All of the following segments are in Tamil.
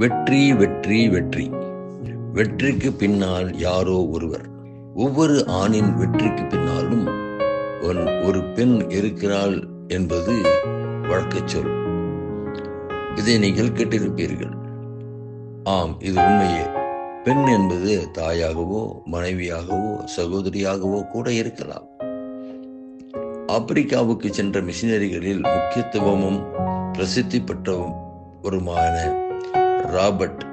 வெற்றி வெற்றி வெற்றி. வெற்றிக்கு பின்னால் யாரோ ஒருவர். ஒவ்வொரு ஆணின் வெற்றிக்கு பின்னாலும் ஒரு- ஒரு பெண் இருக்கிறாள் என்பது வழக்கு சொல். இதை நீங்கள் கேட்டிருப்பீர்கள். ஆம் இது உண்மையே. பெண் என்பது தாயாகவோ மனைவியாகவோ சகோதரியாகவோ கூட இருக்கலாம். ஆப்பிரிக்காவுக்கு சென்ற மிஷினரிகளில் முக்கியத்துவமும் பிரசித்தி பெற்றவருமான ராபர்ட்.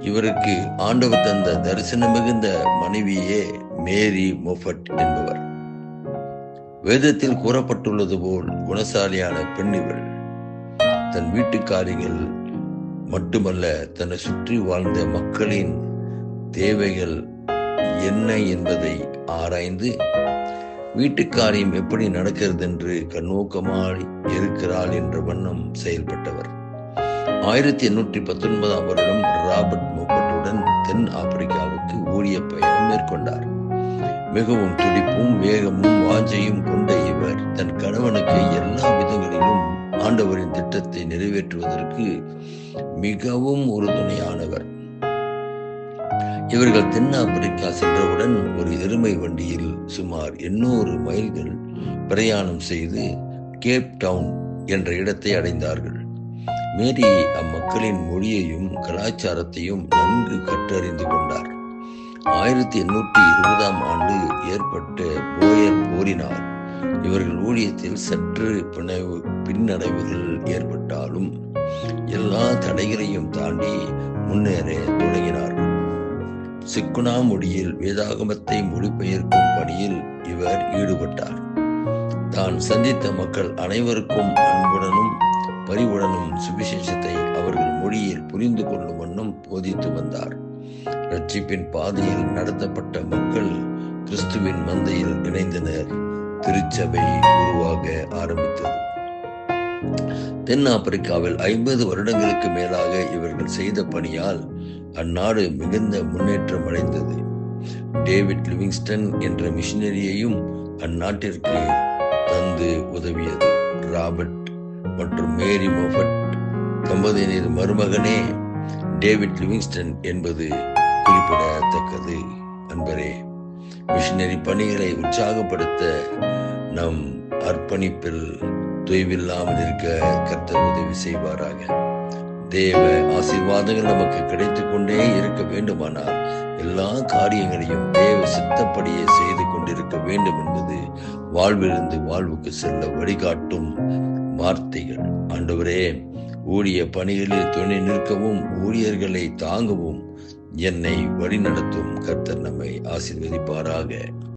இவருக்கு ஆண்டவர் தந்த தரிசனம் மிகுந்த மனைவியே மேரி மொஃபட் என்பவர். வேதத்தில் கூறப்பட்டுள்ளது போல் குணசாலியான பெண் இவள் தன் வீட்டுக்காரிகள் மட்டுமல்ல தன்னை சுற்றி வாழ்ந்த மக்களின் தேவைகள் என்ன என்பதை ஆராய்ந்து வீட்டுக்காரியம் எப்படி நடக்கிறது என்று கண்ணோக்கமாய் இருக்கிறாள் என்ற வண்ணம் செயல்பட்டவர். ஆயிரத்தி எண்ணூற்றி பத்தொன்பதாம் வருடம் ராபர்ட் மோப்பட்டுடன் தென் ஆப்பிரிக்காவுக்கு ஊழிய பயணம் மேற்கொண்டார். மிகவும் துடிப்பும் வேகமும் வாஞ்சையும் கொண்ட இவர் தன் கணவனுக்கு எல்லா விதங்களிலும் ஆண்டவரின் திட்டத்தை நிறைவேற்றுவதற்கு மிகவும் உறுதுணையானவர். இவர்கள் தென்னாப்பிரிக்கா சென்றவுடன் ஒரு எருமை வண்டியில் சுமார் எண்ணூறு மைல்கள் பிரயாணம் செய்து கேப் டவுன் என்ற இடத்தை அடைந்தார்கள். மேரி அம்மக்களின் மொழியையும் கலாச்சாரத்தையும் நன்கு கற்றறிந்து கொண்டார். ஆயிரத்தி எண்ணூற்றி இருபதாம் ஆண்டு ஏற்பட்ட போயர் போரினால் இவர்கள் ஊழியத்தில் சற்று பிணைவு பின்னடைவுகள் ஏற்பட்டாலும் எல்லா தடைகளையும் தாண்டி முன்னேற தொடங்கினார்கள் சிக்குனா மொழியில் வேதாகமத்தை மொழிபெயர்க்கும் பணியில் இவர் ஈடுபட்டார். தான் சந்தித்த மக்கள் அனைவருக்கும் அன்புடனும் பரிவுடனும் சுவிசேஷத்தை அவர்கள் மொழியில் புரிந்து கொள்ளும் வண்ணம் போதித்து வந்தார். ரட்சிப்பின் பாதையில் நடத்தப்பட்ட மக்கள் கிறிஸ்துவின் மந்தையில் இணைந்தனர். திருச்சபை உருவாக ஆரம்பித்தது. தென் ஆப்பிரிக்காவில் ஐம்பது வருடங்களுக்கு மேலாக இவர்கள் செய்த பணியால் அந்நாடு மிகுந்த முன்னேற்றம் அடைந்தது. டேவிட் லிவிங்ஸ்டன் என்ற மிஷினரியையும் அந்நாட்டிற்கு தந்து உதவியது. ராபர்ட் மற்றும் மேரி மோஃபட் தம்பதியினர் மருமகனே டேவிட் லிவிங்ஸ்டன் என்பது குறிப்பிடத்தக்கது. அன்பரே மிஷினரி பணிகளை உற்சாகப்படுத்த நம் அர்ப்பணிப்பில் தொய்வில்லாமல் இருக்க கர்த்தர் உதவி செய்வாராக. தேவ ஆசீர்வாதங்கள் நமக்கு கிடைத்துக் கொண்டே இருக்க வேண்டுமானால் எல்லா காரியங்களையும் தேவ சித்தப்படியே செய்து கொண்டிருக்க வேண்டும் என்பது வாழ்விலிருந்து வாழ்வுக்கு செல்ல வழிகாட்டும் வார்த்தைகள். ஆண்டவரே ஊழிய பணிகளில் துணை நிற்கவும் ஊழியர்களை தாங்கவும் என்னை வழிநடத்தும் கர்த்தர் நம்மை ஆசீர்வதிப்பாராக.